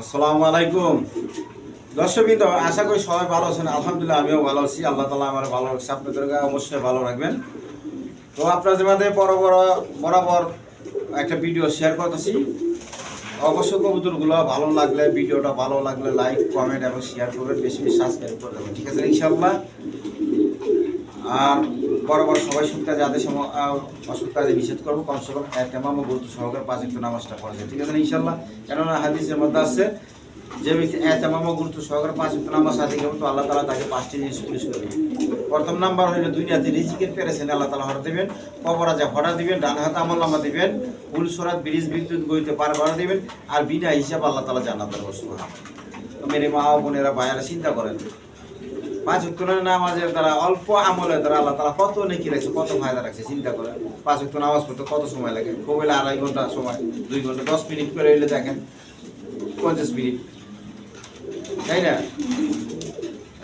আসসালামু আলাইকুম। দর্শকবৃন্দ, আশা করি সবাই ভালো আছেন। আলহামদুলিল্লাহ, আমিও ভালো আছি। আল্লাহ তালা আমার ভালো রাখছে। আপনাদেরকে অবশ্যই ভালো রাখবেন। তো আপনাদের মধ্যে বড় বড়, বরাবর একটা ভিডিও শেয়ার করতেছি। অবশ্যই কবুতরগুলো ভালো লাগলে, ভিডিওটা ভালো লাগলে লাইক কমেন্ট এবং শেয়ার করবেন। বেশি বেশি সাবস্ক্রাইব করে দেবেন, ঠিক আছে? ইনশাল্লাহ আর বড় সবাই সুদ কাজে আদেশ আহ, কাজে নিষেধ করব কমসে কম এমাম গুরুত্ব সহকারে পাঁচ একটু নামাজটা পড়া যায়। ঠিক আছে ইনশাল্লাহ কেননা হাদিসের মধ্যে আছে যে ব্যক্তি এক এমাম গুরুত্ব সহকারে পাঁচ একটু নামাজ আদি করবে তো আল্লাহ তালা তাকে পাঁচটি জিনিস পুলিশ করবে প্রথম নাম্বার হইল দুনিয়াতে রিজিকের পেরেছেন আল্লাহ তালা হরা দিবেন কবরাজা হরা দিবেন ডান হাতে আমল নামা দিবেন ফুল সরাত ব্রিজ বিদ্যুৎ গইতে পার ভরা দিবেন আর বিনা হিসাব আল্লাহ তালা জান্নাতের বস্তু মেরে মা বোনেরা ভাইয়ারা চিন্তা করেন পাঁচ উত্তরের নামাজের দ্বারা অল্প আমলের দ্বারা আল্লাহ তালা কত নেকি রাখছে, কত ফায়দা রাখছে, চিন্তা করেন। পাঁচ উত্তর নামাজ পড়তে কত সময় লাগে? হলে আড়াই ঘণ্টা সময়? দুই ঘণ্টা, দশ মিনিট করে এলে দেখেন, পঞ্চাশ মিনিট। তাই না?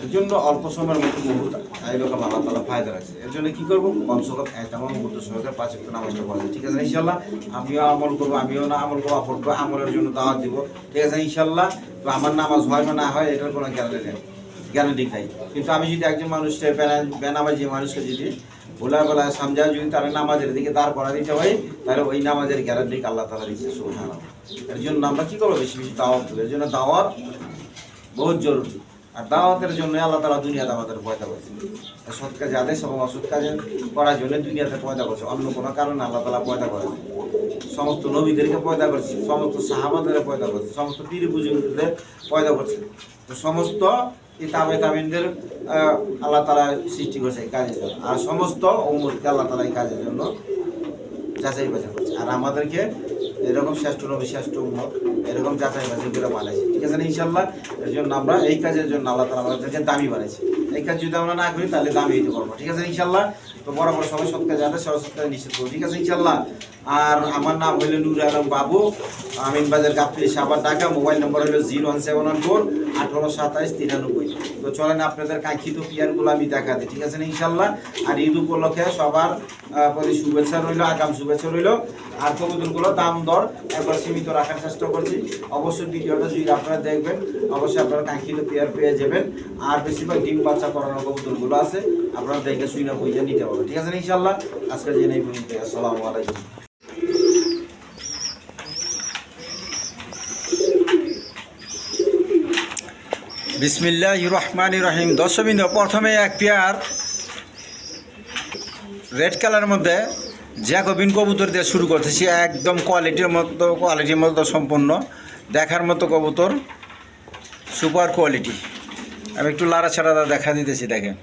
এর জন্য অল্প সময়ের মধ্যে বহুত এইরকম আল্লাহ তালা ফায়দা রাখছে। এর জন্য কি করব? কমসে কম এক আমার মুহূর্ত সহকারে পাঁচ উত্তর নামাজটা পড়া ঠিক আছে ইনশাল্লাহ আমিও আমল করব, আমিও না আমল করব আপন করব আমলের জন্য দাওয়াত দিব। ঠিক আছে ইনশাল্লাহ তো আমার নামাজ হয় বা না হয়, এটার কোনো গ্যারান্টি নেই গ্যারান্টি খাই কিন্তু আমি যদি একজন মানুষকে বেনামাজি মানুষকে যদি ভোলা বেলা সামজা যদি তার নামাজের দিকে দাঁড় করা দিতে হয়, তাহলে ওই নামাজের গ্যারান্টি আল্লাহ তালা দিচ্ছে সুহান এর জন্য আমরা কী করব বেশি বেশি দাওয়াত এর জন্য দাওয়াত বহুত জরুরি। আর দাওয়াতের জন্য আল্লাহ তালা দুনিয়াতে আমাদের পয়দা করছে সৎ কাজে আদেশ এবং অসৎ কাজে করার জন্য দুনিয়াতে পয়দা করছে। অন্য কোনো কারণে আল্লাহ তালা পয়দা করে সমস্ত নবীদেরকে পয়দা করছে, সমস্ত সাহাবাদের পয়দা করছে, সমস্ত পীর পুজোদের পয়দা করছে। তো সমস্ত তাবে তামিনদের আহ, আল্লাহ তালা সৃষ্টি করছে কাজের জন্য। আর সমস্ত উমরকে আল্লাহ তালা এই কাজের জন্য যাচাই বাছাই করছে। আর আমাদেরকে এরকম শ্রেষ্ঠ নবী, শ্রেষ্ঠ উম্মত, এরকম যাচাই বাছাই করে বানাইছে। ঠিক আছে না ইনশাল্লাহ এর জন্য আমরা এই কাজের জন্য আল্লাহ তালা আমাদেরকে দামি বানাইছে। এই কাজ যদি আমরা না করি, তাহলে দামি দিতে পারব ঠিক আছে ইনশাল্লাহ তো বড় বড় সবাই সৎ কাজে সৎ কাজে নিশ্চিত করব। ঠিক আছে ইনশাল্লাহ আর আমার নাম হইল নুর আলম বাবু। আমিন বাজার গাবতলি সাবার ঢাকা। মোবাইল নম্বর হলো zero one seven one four, আঠারো সাতাইশ তিরানব্বই। তো চলেন আপনাদের কাঙ্ক্ষিত পিয়ারগুলো আমি দেখা দিই। ঠিক আছে না ইনশাল্লাহ আর ঈদ উপলক্ষে সবার প্রতি শুভেচ্ছা রইল, আগাম শুভেচ্ছা রইল। আর কবুতরগুলো দাম দর একবার সীমিত রাখার চেষ্টা করছি। অবশ্যই ভিডিওটা যদি আপনারা দেখবেন, অবশ্যই আপনারা কাঙ্ক্ষিত পেয়ার পেয়ে যাবেন। আর বেশিরভাগ ডিম বাচ্চা করানো কবুতরগুলো আছে, আপনারা দেখে শুনে বুঝে নিতে পারবেন। ঠিক আছে ইনশাল্লাহ আজকে জেনে পর্যন্ত আসসালামু আলাইকুম। বিসমিল্লাহ রহমান রহিম। দর্শকবৃন্দ প্রথমে এক পেয়ার রেড কালারের মধ্যে জ্যাকোবিন কবুতর দিয়ে শুরু করতেছি একদম কোয়ালিটির মতো কোয়ালিটির মতো সম্পূর্ণ। দেখার মতো কবুতর সুপার কোয়ালিটি আমি একটু লাড়াছাড়া দেখা দিতেছি, দেখেন।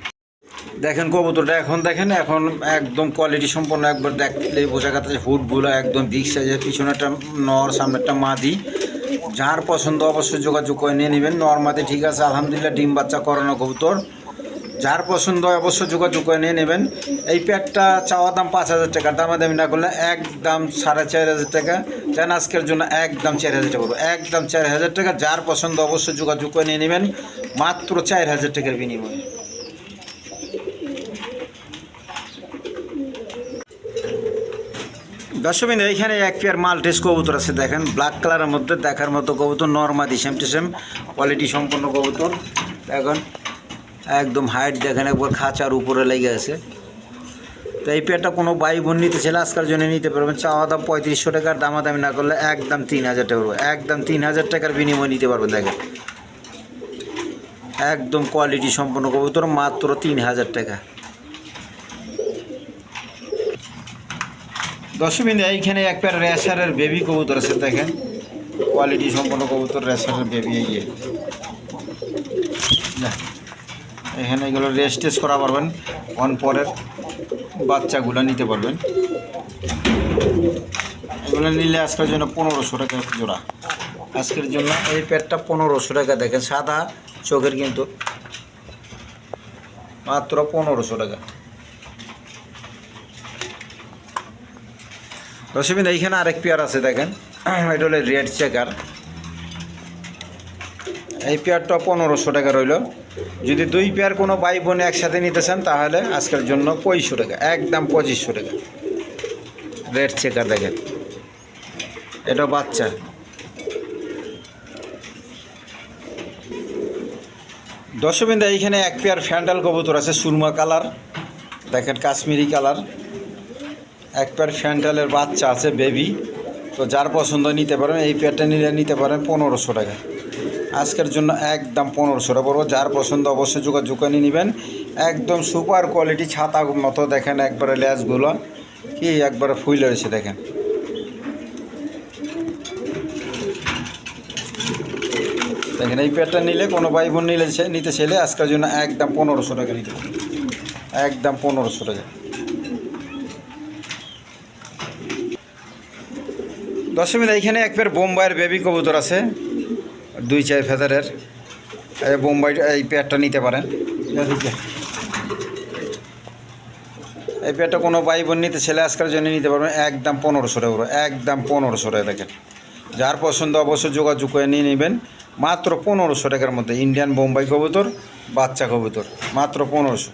দেখেন কবুতরটা, এখন দেখেন, এখন একদম কোয়ালিটি সম্পন্ন একবার দেখলে বোঝা যাচ্ছে হুডগুলো একদম বিগ সাইজের পিছনেরটা নর সামনেরটা মাদি। যার পছন্দ অবশ্যই যোগাযোগ করে নিয়ে নেবেন। নর, মাদি, ঠিক আছে, আলহামদুলিল্লাহ, ডিম বাচ্চা করানো কবুতর। যার পছন্দ হয় অবশ্যই যোগাযোগ করে নিয়ে নেবেন। এই প্যাডটা চাওয়া দাম পাঁচ হাজার টাকা দামাদামি না করলে একদম সাড়ে চার হাজার টাকা। চান আজকের জন্য একদম চার হাজার টাকা পড়বে একদম চার হাজার টাকা, যার পছন্দ অবশ্যই যোগাযোগ করে নিয়ে নেবেন, মাত্র চার হাজার টাকার বিনিময়ে। দর্শকবিন্দু এইখানে এক পেয়ার মাল্টেস কবুতর আছে, দেখেন ব্ল্যাক কালারের মধ্যে দেখার মতো কবুতর নর্মাদি সেম টু সেম কোয়ালিটি সম্পন্ন কবুতর। দেখেন একদম হাইট দেখেন, একবার খাঁচার উপরে লেগে আছে। তো এই পেয়ারটা কোনো বাই বোন নিতে ছেলে আজকাল জন্য নিতে পারবেন। চাওয়া দাম পঁয়ত্রিশশো টাকার দামাদামি না করলে একদম তিন হাজার টাকা। একদম তিন হাজার টাকার বিনিময়ে নিতে পারবেন, দেখেন। একদম কোয়ালিটি সম্পন্ন কবুতর, মাত্র তিন হাজার টাকা। দশমিন এইখানে এক পেয়ার রেসারের বেবি কবুতর আছে, দেখেন। কোয়ালিটি সম্পন্ন কবুতর, রেসারের বেবি এই এখানে এগুলো রেস্ট টেস্ট করা পারবেন। অন পরের বাচ্চাগুলো নিতে পারবেন। এগুলো নিলে আজকের জন্য পনেরোশো টাকা জোড়া। আজকের জন্য এই প্যাডটা পনেরোশো টাকা। দেখেন সাদা চোখের কিন্তু মাত্র পনেরোশো টাকা। দশমিন এইখানে আরেক পেয়ার আছে, দেখেন। এটা হলো রেড চেকার এই পেয়ারটা পনেরোশো টাকা রইল। যদি দুই পেয়ার কোনো ভাই বোনে একসাথে নিতে চান, তাহলে আজকের জন্য পঁচিশশো টাকা, একদম পঁচিশশো টাকা। রেড চেকার দেখেন। এটা বাচ্চা। দশমিন্দা এইখানে এক পেয়ার ফ্যান্ডাল কবুতর আছে, সুরমা কালার। দেখেন, কাশ্মীরি কালার। এক পেয়ার ফ্যান্ডালের বাচ্চা আছে, বেবি। তো যার পছন্দ নিতে পারেন, এই পেয়ারটা নিলে নিতে পারেন পনেরোশো টাকা। আজকের জন্য একদম পনেরোশো পড়ব। যার পছন্দ অবশ্যই যোগাযোগ করে নেবেন। একদম সুপার কোয়ালিটি ছাতা মতো দেখেন একবারে ল্যাসগুলো। কি একবারে ফুল রয়েছে দেখেন। দেখেন, এই পেয়ারটা নিলে কোনো ভাই বোন নিলে নিতে চাইলে আজকের জন্য একদম পনেরোশো টাকা নিতে একদম পনেরোশো টাকা দশমীর এইখানে এক বোম্বাইয়ের বেবি কবুতর আছে। দুই চার ফেদারের এই বোম্বাই এই পেয়ারটা নিতে পারেন। এই পেয়ারটা কোনো ভাই বোন নিতে ছেলে আজকের জন্য নিতে পারবেন একদম পনেরোশো টাকা একদম পনেরোশো টাকা দেখেন। যার পছন্দ অবশ্যই যোগাযোগ করে নিয়ে নেবেন। মাত্র পনেরোশো টাকার মধ্যে ইন্ডিয়ান বোম্বাই কবুতর বাচ্চা কবুতর মাত্র পনেরোশো।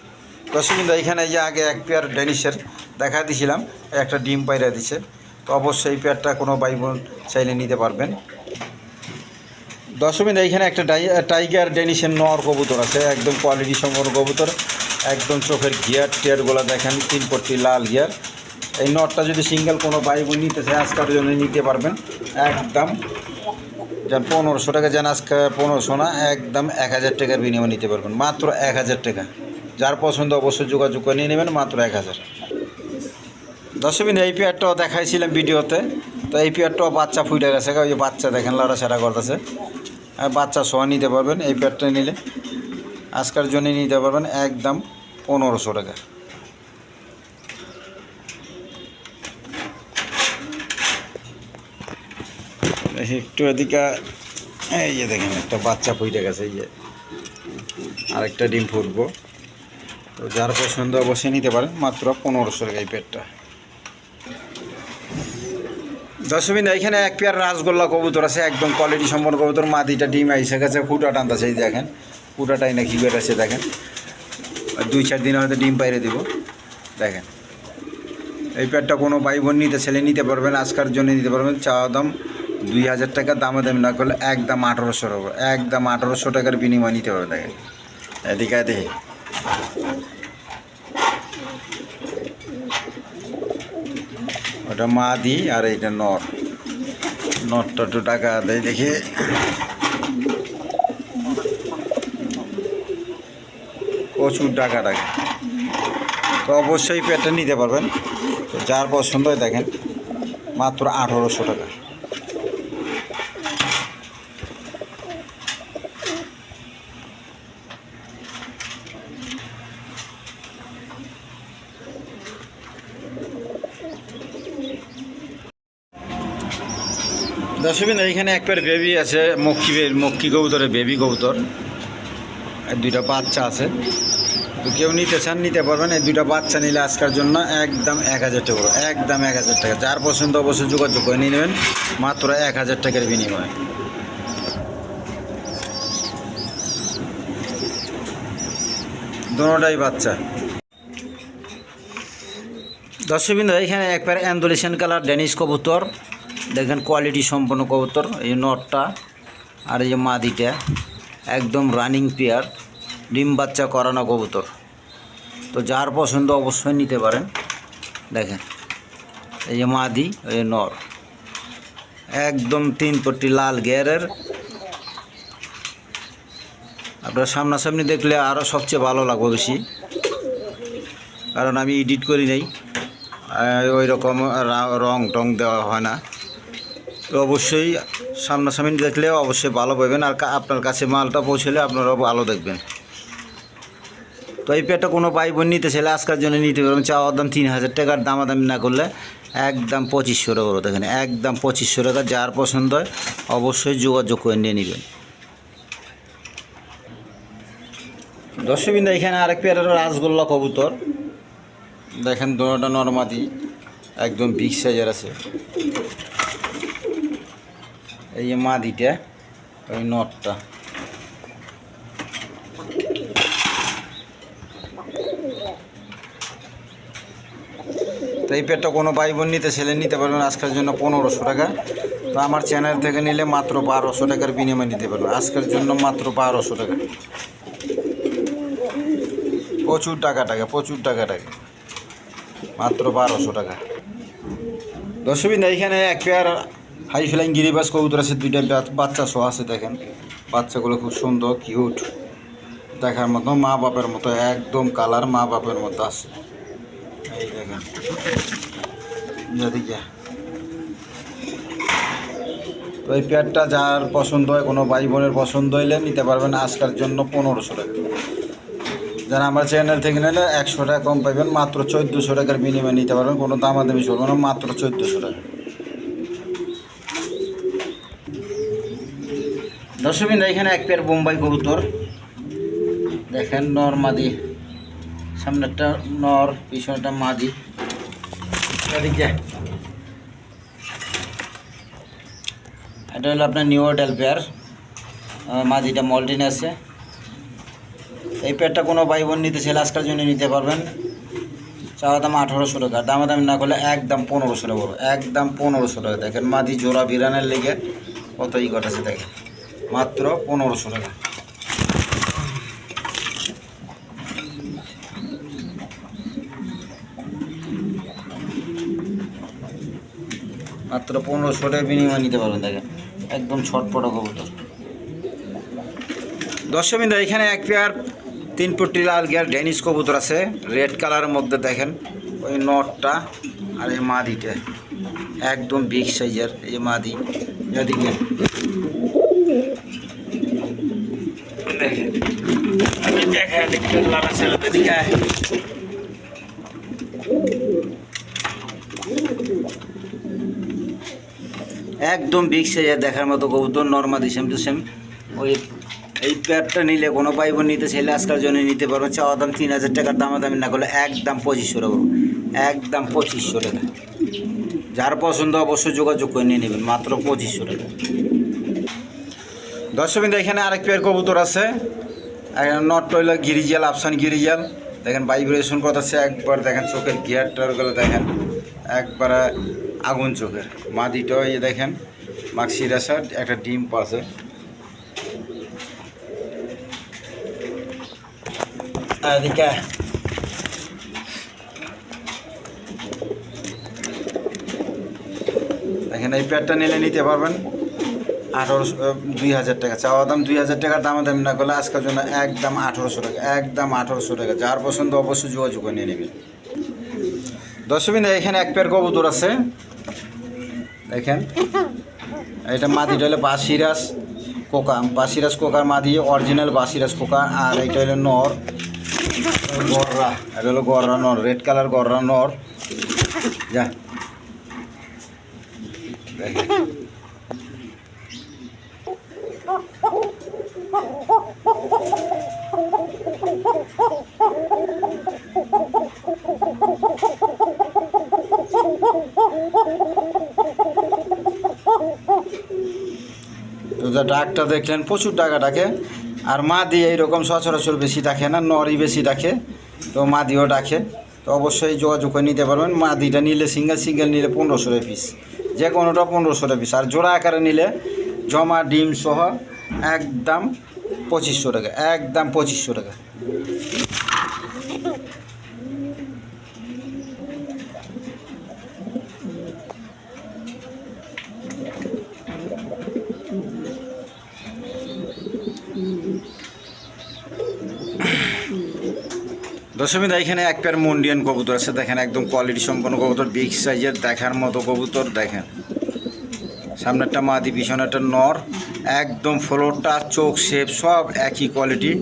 দশমিন এখানে এই যে আগে এক পেয়ার ডেনিসের দেখা দিয়েছিলাম একটা ডিম পাইরা দিছে। তো অবশ্যই এই পেয়ারটা কোনো ভাই বোন চাইলে নিতে পারবেন। দশমিন এইখানে একটা টাইগার ডেনিশের নর কবুতর আছে, একদম কোয়ালিটি সম্পন্ন কবুতর, একদম চোখের গিয়ার টিয়ারগুলো দেখেন, তিন পট্টি লাল গিয়ার। এই নটটা যদি সিঙ্গেল কোনো ভাই বোন নিতে চায়, আজকের জন্য নিতে পারবেন, একদম। যেন পনেরোশো টাকা, যেন আজকে পনেরোশো না, একদম এক হাজার টাকার বিনিময়ে নিতে পারবেন, মাত্র এক হাজার টাকা। যার পছন্দ অবশ্যই যোগাযোগ করে নিয়ে নেবেন, মাত্র এক হাজার। দশমিন এই পেয়ারটাও দেখাইছিলাম ভিডিওতে, তো এই পেয়ারটাও বাচ্চা ফুটে গেছে, ওই যে বাচ্চা দেখেন, লড়াছাড়া করতেছে। বাচ্চা সোয়া নিতে পারবেন, এই পেয়ারটা নিলে। আজকার জন্য নিতে পারবেন একদম পনেরোশো টাকা। একটু এদিকে, এই যে দেখেন, একটা বাচ্চা ফুটে গেছে, এই যে। আরেকটা ডিম ফুটবো। তো যার পছন্দ অবশ্যই নিতে পারেন, মাত্র পনেরোশো টাকা এই পেটটা দশমিন এখানে এক পেয়ার রাসগোল্লা কবুতর আছে, একদম কোয়ালিটি সম্পন্ন কবুতর। মাদিটা ডিম আইসে গেছে ফুটা টানতেছে এই দেখেন। ফুটাটাই না কি বের আছে, দেখেন। দুই চার দিন হয়তো ডিম পাইরে দিব, দেখেন। এই পেয়ারটা কোনো ভাই বোন নিতে, ছেলে নিতে পারবেন আজকার জন্য নিতে পারবেন চাওয়া দাম দুই হাজার টাকা, দামে দাম না করলে একদম আঠারোশো টাকা, একদম আঠারোশো টাকার বিনিময় নিতে পারবে, দেখেন। এদিকে ওটা মা দিই আর এইটা নর। নরটা একটু টাকা দেয় দেখি। প্রচুর টাকা টাকা। তো অবশ্যই পেটটা নিতে পারবেন। যার পছন্দ হয় দেখেন, মাত্র আঠারোশো টাকা। দশমিন এইখানে এক পেয়ার বেবি আছে মক্ষী মক্ষী কবুতরের বেবি কবুতর। দুইটা বাচ্চা আছে। তো কেউ নিতে চান, নিতে পারবেন। এই দুইটা বাচ্চা নিলে আজকের জন্য একদম এক হাজার টাকা একদম এক হাজার টাকা। যার পছন্দ অবশ্যই যোগাযোগ করে নিয়ে নেবেন, মাত্র এক হাজার টাকার বিনিময়ে। দোনোটাই বাচ্চা। দর্শকবৃন্দ এখানে একবার অ্যান্ডোলেশন কালার ডেনিস কবুতর। দেখেন কোয়ালিটি সম্পন্ন কবুতর, এই নটটা আর এই যে মাদিটা, একদম রানিং পেয়ার ডিম বাচ্চা করানো কবুতর। তো যার পছন্দ অবশ্যই নিতে পারেন। দেখেন, এই যে মাদি, এই নর। একদম তিন পট্টি লাল গেয়ারের আপনার সামনাসামনি দেখলে আরও সবচেয়ে ভালো লাগবে বেশি। কারণ আমি এডিট করি নাই। ওই রকম রং টং দেওয়া হয় না। তো অবশ্যই সামনাসামনি দেখলে অবশ্যই ভালো পাবেন। আর আপনার কাছে মালটা পৌঁছলে আপনারা ভালো দেখবেন। তো এই পেটটা কোনো পাই বোন নিতে চাইলে আজকের জন্য নিতে পারবেন। চাওয়ার দাম তিন হাজার টাকার দামাদামি না করলে একদম পঁচিশশো টাকা করে দেখেন, একদম পঁচিশশো টাকা। যার পছন্দ হয় অবশ্যই যোগাযোগ করে নিয়ে নেবেন। দর্শকবিন্দু, এখানে আরেক পেয়ারের রাসগোল্লা কবুতর। দেখেন, দোনোটা নর্মাদি, একদম বিগ সাইজের আছে। এই যে মাদিটা, ওই নটটা। তো এই পেটটা কোনো ভাই বোন নিতে ছেলে নিতে পারবেন, আজকের জন্য পনেরোশো টাকা। তো আমার চ্যানেল থেকে নিলে মাত্র বারোশো টাকার বিনিময়ে নিতে পারবেন, আজকের জন্য মাত্র বারোশো টাকা। প্রচুর টাকা টাকা, প্রচুর টাকা টাকা। মাত্র বারোশো টাকা। দর্শকবিন এখানে এক পেয়ার হাই ফ্লাইং গিরিবাস কবুতর আছে দুইটা বাচ্চা সহ আছে দেখেন। বাচ্চাগুলো খুব সুন্দর কিউট দেখার মতো মা বাপের মতো, একদম কালার মা বাপের মতো আছে। এই দেখেন। তো এই প্যাডটা যার পছন্দ হয়, কোনো ভাই বোনের পছন্দ হইলে নিতে পারবেন আজকের জন্য পনেরোশো টাকা। যারা আমার চ্যানেল থেকে নিলে একশো টাকা কম পাবেন মাত্র চোদ্দোশো টাকার বিনিময়ে নিতে পারবেন। কোনো দামাদামি চলবে না, মাত্র চোদ্দোশো টাকা। দর্শকবিন এখানে এক পেয়ার বোম্বাই কবুতর। দেখেন, নর মাদি। সামনেরটা নর, পিছনেরটা মাদি। এটা হলো আপনার নিউ হোটেল পেয়ার। মাদিটা মল্টিন আছে। এই পেয়ারটা কোনো ভাই বোন নিতে চাইলে আজকের জন্য নিতে পারবেন। চাওয়া দাম আঠারোশো টাকা। দামাদামি না করলে একদম পনেরোশো টাকা পড়বে একদম পনেরোশো টাকা। দেখেন, মাদি জোড়া বিরানের লেগে কত ই ঘটেছে, দেখেন। মাত্র পনেরোশো টাকা। মাত্র পনেরোশো টাকা বিনিময় নিতে পারবেন, দেখেন। একদম ছটপটা কবুতর। দর্শকবিন্দু এখানে এক পেয়ার তিন ফুটি লাল গিয়ার ডেনিস কবুতর আছে। রেড কালারের মধ্যে দেখেন, ওই নটটা আর এই মাদিটা। একদম বিগ সাইজের এই মাদি। এদিকে দেখেন আমি একদম বিগ দেখার মতো কবুতর নর্মাদি সেম টু সেম ওই, এই প্যাডটা নিলে কোনো পাই বোন নিতে চাইলে আজকাল জন্য নিতে পারবেন চাওয়া দাম তিন হাজার টাকার দামাদামি না করলে একদম পঁচিশশো টাকা একদম পঁচিশশো টাকা। যার পছন্দ অবশ্যই যোগাযোগ করে নিয়ে নেবেন, মাত্র পঁচিশশো টাকা। দর্শকবিন্দু এখানে আরেক পেয়ার কবুতর আছে। নট হইল গিরিজাল, আফসান গিরিজাল। দেখেন ভাইব্রেশন করতেছে একবার দেখেন চোখের গিয়ারটারগুলো দেখেন। একবার আগুন চোখের। মাদিটা এই দেখেন মাক্সির আসার একটা ডিম পাশে এদিকে। দেখেন এই প্যাডটা নিলে নিতে পারবেন। আঠারোশো দুই হাজার টাকা। চাওয়া দাম দুই হাজার টাকার দামে দাম না করলে আজকের জন্য একদম আঠারোশো টাকা একদম আঠারোশো টাকা। যার পছন্দ অবশ্যই যোগাযোগ নিয়ে নেবেন। দর্শকবিন্দু এখানে এক পেয়ার কবুতর আছে। দেখেন, এটা মাদিটা হলো বাসিরাস কোকা। বাসিরাস কোকার মাদি অরিজিনাল বাসিরাস কোকা, আর এটা হলো নর। গররা, এটা হলো গররা নর রেড কালার গররা নর। যা ডাকটা দেখলেন, প্রচুর ডাকা ডাকে। আর মা দিয়ে এইরকম সচরাচর বেশি ডাকে না, নরই বেশি ডাকে, তো মা দিয়েও ডাকে। তো অবশ্যই যোগাযোগ করে নিতে পারবেন। মা দিটা নিলে সিঙ্গেল সিঙ্গেল নিলে পনেরোশো পিস যে কোনোটা পনেরোশো পিস আর জোড়া আকারে নিলে জমা ডিম সহ একদম পঁচিশশো টাকা, একদম পঁচিশশো টাকা। দশমীদা এখানে এক পেয়ার মন্ডিয়ান কবুতর আছে। দেখেন, একদম কোয়ালিটি সম্পন্ন কবুতর বিগ সাইজের দেখার মতো কবুতর, দেখেন। সামনেরটা মাদি, পিছনেরটা নর, একদম ফ্লোরটা চোখ শেপ সব একই কোয়ালিটি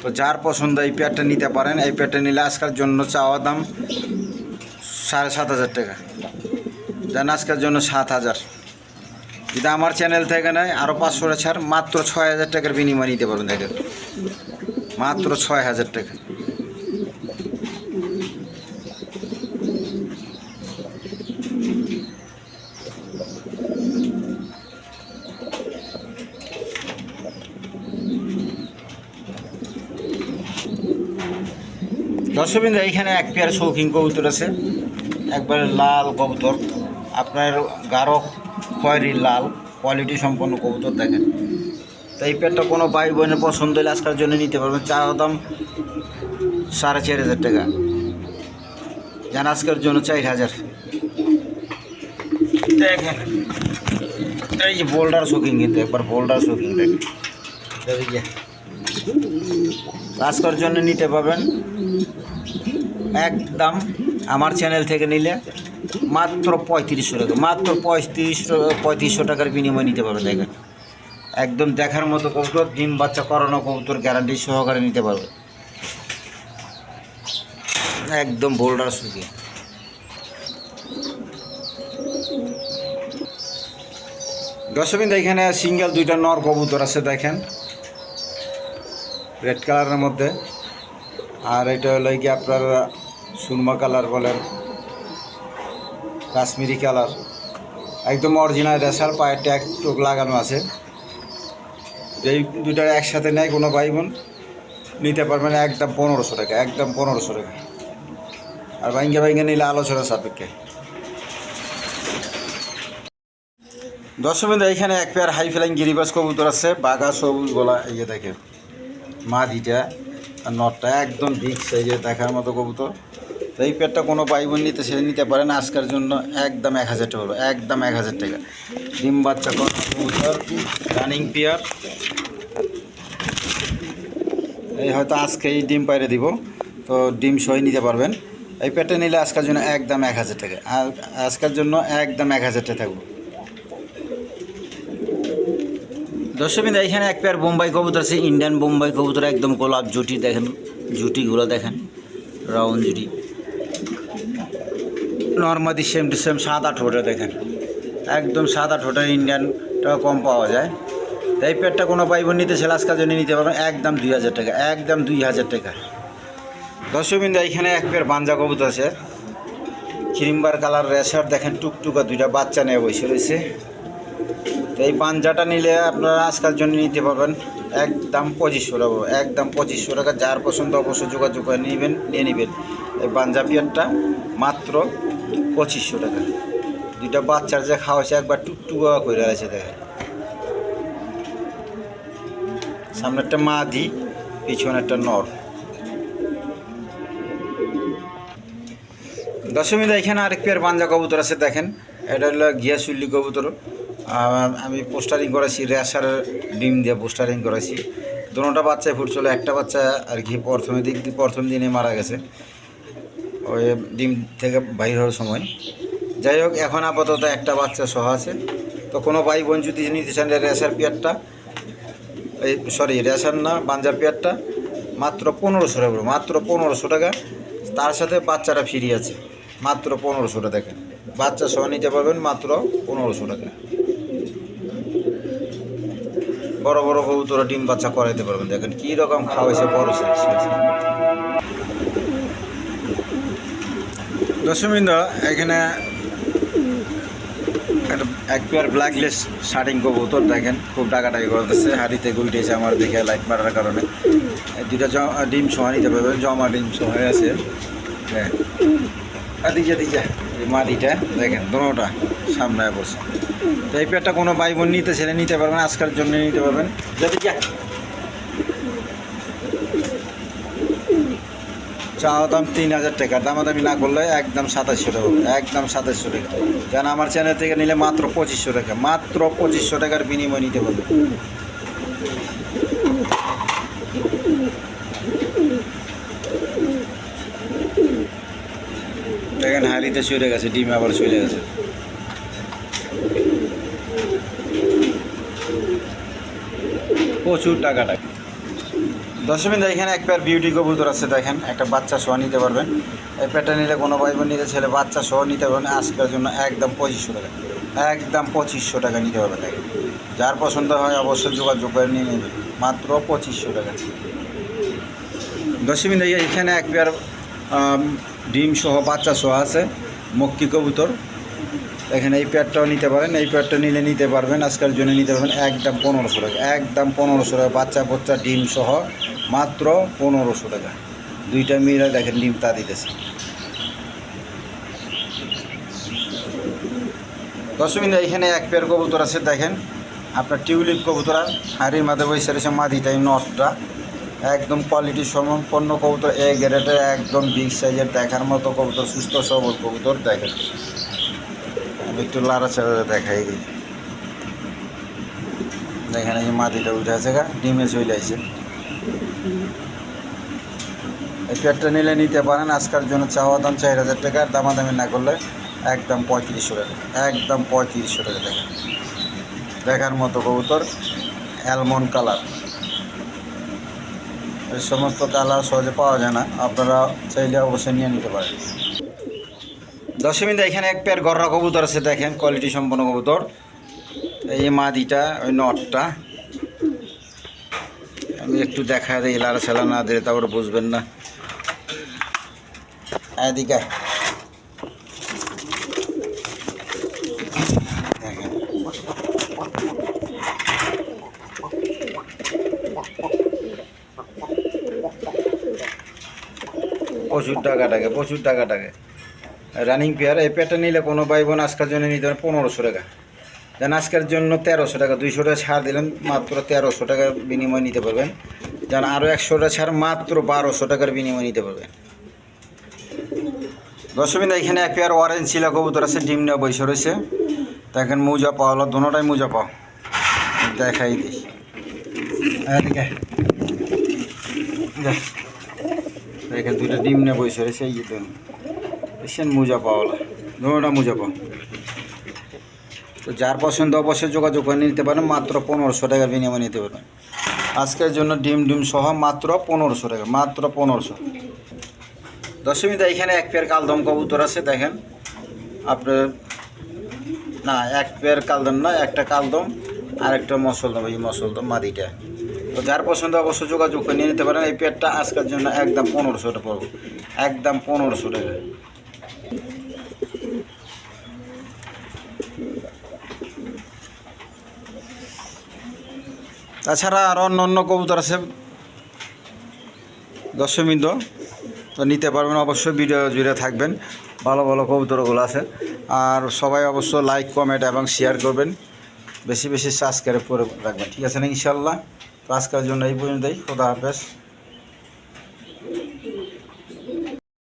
তো যার পছন্দ এই পেয়ারটা নিতে পারেন। এই পেয়ারটা নিলে আজকের জন্য চাওয়া দাম সাড়ে সাত হাজার টাকা। দেন আজকের জন্য সাত হাজার। যদি আমার চ্যানেল থেকে নেয় আরও পাঁচশো ছাড়, মাত্র ছয় হাজার টাকার বিনিময় নিতে পারবেন, দেখেন। মাত্র ছয় হাজার টাকা। দর্শকবৃন্দ, এইখানে এক পেয়ার শৌখিন কবুতর আছে। একবারে লাল কবুতর। আপনার গাঢ়, খয়েরি লাল কোয়ালিটি সম্পন্ন কবুতর দেখেন। তো এই পেয়ারটা কোনো ভাই বোনের পছন্দ হলে আজকের জন্য নিতে পারবেন। চা দাম সাড়ে চার হাজার টাকা। জান আজকের জন্য চার হাজার। দেখেন, এই যে বোল্ডার শোকিং কিন্তু, একবার বোল্ডার শোকিং দেখেন। আজকের জন্য নিতে পারবেন। একদম আমার চ্যানেল থেকে নিলে মাত্র পঁয়ত্রিশশো টাকা, মাত্র পঁয়ত্রিশশো পঁয়ত্রিশশো টাকার বিনিময় নিতে পারবে, দেখেন। একদম দেখার মতো কবুতর, ডিম বাচ্চা করানো কবুতর গ্যারান্টি সহকারে নিতে পারবে। একদম বোল্ডার সুখী দশমিন এখানে সিঙ্গেল দুইটা নর কবুতর আছে, দেখেন। রেড কালারের মধ্যে। আর এটা হলো কি আপনার সুরমা কালার বলেন, কাশ্মীরি কালার, একদম অরিজিনাল রেশার পায়ের ট্যাগ টুক লাগানো আছে। এই দুইটা একসাথে নেয় কোনো ভাই বোন, নিতে পারবেন একদম পনেরোশো টাকা, একদম পনেরোশো টাকা। আর ভাইঙ্গে ভাইঙ্গে নিলে আলোচনা সাপেক্ষে। দশমিন এখানে এক পেয়ার হাই ফ্লাইং গিরিবাস কবুতর আছে, বাঘা সবুজ গলা, এই যে দেখে মাদিটা আর নটটা একদম বিগ সাইজে দেখার মতো কবুতর। তো এই পেয়ারটা কোনো ভাই বোন নিতে সে নিতে পারেন আজকের জন্য একদম এক হাজার টাকা একদম এক হাজার টাকা। ডিম বাচ্চা রানিং পেয়ার। এই হয়তো আজকেই ডিম পাইরে দিব, তো ডিম সহ নিতে পারবেন। এই পেটে নিলে আজকের জন্য একদম এক হাজার টাকা। আর আজকের জন্য একদম এক হাজার টাকা থাকব। দর্শকবিন্দু এখানে এক পেয়ার বোম্বাই কবুতর আছে। ইন্ডিয়ান বোম্বাই কবুতর একদম গোলাপ জুটি দেখেন, জুটিগুলো দেখেন, রাউন্ড জুটি। নর্মাদি সেম টু সেম সাত সাদা ঠোঁটে দেখেন। একদম সাত সাদা ঠোঁটে ইন্ডিয়ানটা কম পাওয়া যায়। এই পেটটা কোনো পাইব নিতে আজকাল জন্য নিতে পারবেন। একদম দুই হাজার টাকা, একদম দুই হাজার টাকা। দর্শকবিন্দু, এখানে এক পেয়ার বাঞ্জা কবুতর আছে। ক্রিমবার কালার রেশার দেখেন, টুকটুকা দুইটা বাচ্চা নিয়ে বসে রয়েছে। তো এই পাঞ্জাটা নিলে আপনারা আজকাল জন্য নিতে পারবেন। একদম পঁচিশশো টাকা, একদম পঁচিশশো টাকা। যার পছন্দ অবশ্যই যোগাযোগ করে নেবেন, নিয়ে নেবেন। এই পাঞ্জা পিয়ারটা মাত্র পঁচিশশো টাকা। দুইটা বাচ্চার যে খাওয়াছে একবার টুকটুকা করে আছে দেখেন সামনে একটা মা দি পিছনে একটা নর দশমীদা এখানে আরেক পেয়ার বাঞ্জা কবুতর আছে, দেখেন। এটা হলো গিয়াসুল্লি কবুতর। আম- পোস্টারিং করেছি রেশারের ডিম দিয়ে পোস্টারিং করেছি দুটোটা বাচ্চায় ফুটছিল, একটা বাচ্চা আর কি প্রথমে দিক প্রথম দিনে মারা গেছে। ওই ডিম থেকে বাইর হওয়ার সময়। যাই হোক, এখন আপাতত একটা বাচ্চা সহ আছে। তো কোনো ভাই বোন যদি নিতে চান রেশার পেয়ারটা, এই সরি, রেশার না, বাঞ্জার পেয়ারটা, মাত্র পনেরোশো টাকা মাত্র পনেরোশো টাকা। তার সাথে বাচ্চাটা ফ্রি আছে, মাত্র পনেরোশো টাকা দেখেন। বাচ্চা সহ নিতে পারবেন মাত্র পনেরোশো টাকা। বড় বড় কবুতরা ডিম বাচ্চা করাইতে পারবেন, দেখেন কী রকম খাওয়াইছে, বড় সাইজ দশমিন্দ এখানে এক পেয়ার ব্ল্যাকলেস শার্টিং কবুতর দেখেন, খুব টাকাটাকি করতেছে, হাড়িতে গুলটেছে আমার দেখে লাইট মারার কারণে। জ- ডিম সহ নিতে পারবে, জমা ডিম সহ আছে। হ্যাঁ। দিকে এই মাটিটা দেখেন, দোনোটা সামনে বসে তো এই পেয়ারটা কোনো ভাই বোন নিতে ছেলে নিতে পারবেন আজকের জন্য নিতে পারবেন। যা চাওয়া দাম তিন হাজার টাকা, দামাদামি না করলে একদম সাতাশশো টাকা একদম সাতাশশো টাকা। কেন আমার চ্যানেল থেকে নিলে মাত্র পঁচিশশো টাকা, মাত্র পঁচিশশো টাকার বিনিময় নিতে পারবে। দেখেন হাড়িতে চলে গেছে, ডিম আবার চলে গেছে। প্রচুর টাকা টাকা দশমিন এখানে এক পেয়ার বিউটি কবুতর আছে, দেখেন, একটা বাচ্চা সহ নিতে পারবেন। এই পেয়ারটা নিলে কোনো ভাই নিতে ছেলে বাচ্চা সহ নিতে পারবেন। আজকের জন্য একদম পঁচিশশো টাকা। একদম পঁচিশশো টাকা নিতে পারবেন, দেখেন। যার পছন্দ হয় অবশ্যই যোগাযোগ করে নিয়ে নেবেন মাত্র পঁচিশশো টাকা। দশমিন এখানে এক পেয়ার ডিম সহ বাচ্চা সহ আছে, মক্কি কবুতর। এখানে এই প্যাডটাও নিতে পারেন, এই প্যাডটা নিলে নিতে পারবেন, আজকের জন্য নিতে পারবেন একদম পনেরোশো টাকা, একদম পনেরোশো টাকা, বাচ্চা বাচ্চা ডিম সহ মাত্র পনেরোশো টাকা। দুইটা মিলে দেখেন ডিম তা দিতেছে। দশমিন এখানে এক পেয়ার কবুতর আছে, দেখেন আপনার টিউলিপ কবুতর হাড়ির মাঝে বসে রয়েছে মাদিটাই নটটা, একদম কোয়ালিটি সম্পন্ন কবুতর, এ গ্রেডের একদম বিগ সাইজের দেখার মতো কবুতর, সুস্থ সবল কবুতর, দেখেন। একটু লাড়াচাড়া দেখাই। দিই দেখেন এই মাটিটা উঠে আছে গা, ডিমে চলে আসে। এই পেটটা নিলে নিতে পারেন, আজকের জন্য চাওয়া দাম চার হাজার টাকার দামাদামি না করলে একদম পঁয়ত্রিশশো টাকা, একদম পঁয়ত্রিশশো টাকা দেখেন। দেখার মতো কবুতর অ্যালমন্ড কালার এই সমস্ত কালার সহজে পাওয়া যায় না, আপনারা চাইলে অবশ্যই নিয়ে নিতে পারেন। দশমিনদা এখানে এক পেয়ার গররা কবুতর আছে, দেখেন কোয়ালিটি সম্পন্ন কবুতর। এই মাদিটা, ওই নটটা। আমি একটু দেখা দিই লাড়া ছালা না দিলে তারপরে বুঝবেন না। এদিকে। প্রচুর টাকা টাকে, প্রচুর টাকা টাকে। রানিং পেয়ার এই পেয়ারটা নিলে কোনো ভাই বোন আজকের জন্য নিতে পারেন পনেরোশো টাকা। যেন আজকের জন্য তেরোশো টাকা, দুইশো টাকা ছাড় দিলেন, মাত্র তেরোশো টাকার বিনিময় নিতে পারবেন। যেন আরও একশো টাকা ছাড়, মাত্র বারোশো টাকার বিনিময় নিতে পারবেন। দশমিন এখানে এক পেয়ার অরেঞ্জ ছিল, কবুতর আছে, ডিম নেওয়া বৈশ রয়েছে। দেখেন মুজা পাওয়া হলো দোনোটাই মুজা পাও দেখাই দিই। দেখ। দুইটা ডিম নিয়ে বসে রয়েছে, এই যে দেখুন দেখছেন মুজা পাওয়ালা দোনোটা মুজা পাও। তো যার পছন্দ অবশ্যই যোগাযোগ করে নিতে পারেন, মাত্র পনেরোশো টাকার বিনিময় নিতে পারবেন। আজকের জন্য ডিম ডিম সহ মাত্র পনেরোশো টাকা, মাত্র পনেরোশো। দশমীতে এখানে এক পেয়ার কালদম কবুতর আছে, দেখেন। আপনার, না, এক পেয়ার কালদম না, একটা কালদম আর একটা মসলদম এই মসলদম মাদিটা। তো যার পছন্দ অবশ্যই যোগাযোগ করে নিয়ে নিতে পারেন। এই পেয়ারটা আজকের জন্য একদম পনেরোশো টাকা পড়বে। একদম পনেরোশো টাকা। তাছাড়া আরও অন্য অন্য কবুতর আছে। দশমিন্দ তো নিতে পারবেন, অবশ্যই ভিডিও জুড়ে থাকবেন। ভালো ভালো কবুতরগুলো আছে। আর সবাই অবশ্য লাইক কমেন্ট এবং শেয়ার করবেন। বেশি বেশি সাবস্ক্রাইব করে রাখবেন, ঠিক আছে না, ইনশাল্লাহ? তো আজকের জন্য এই পর্যন্তই, খোদা হাফেজ।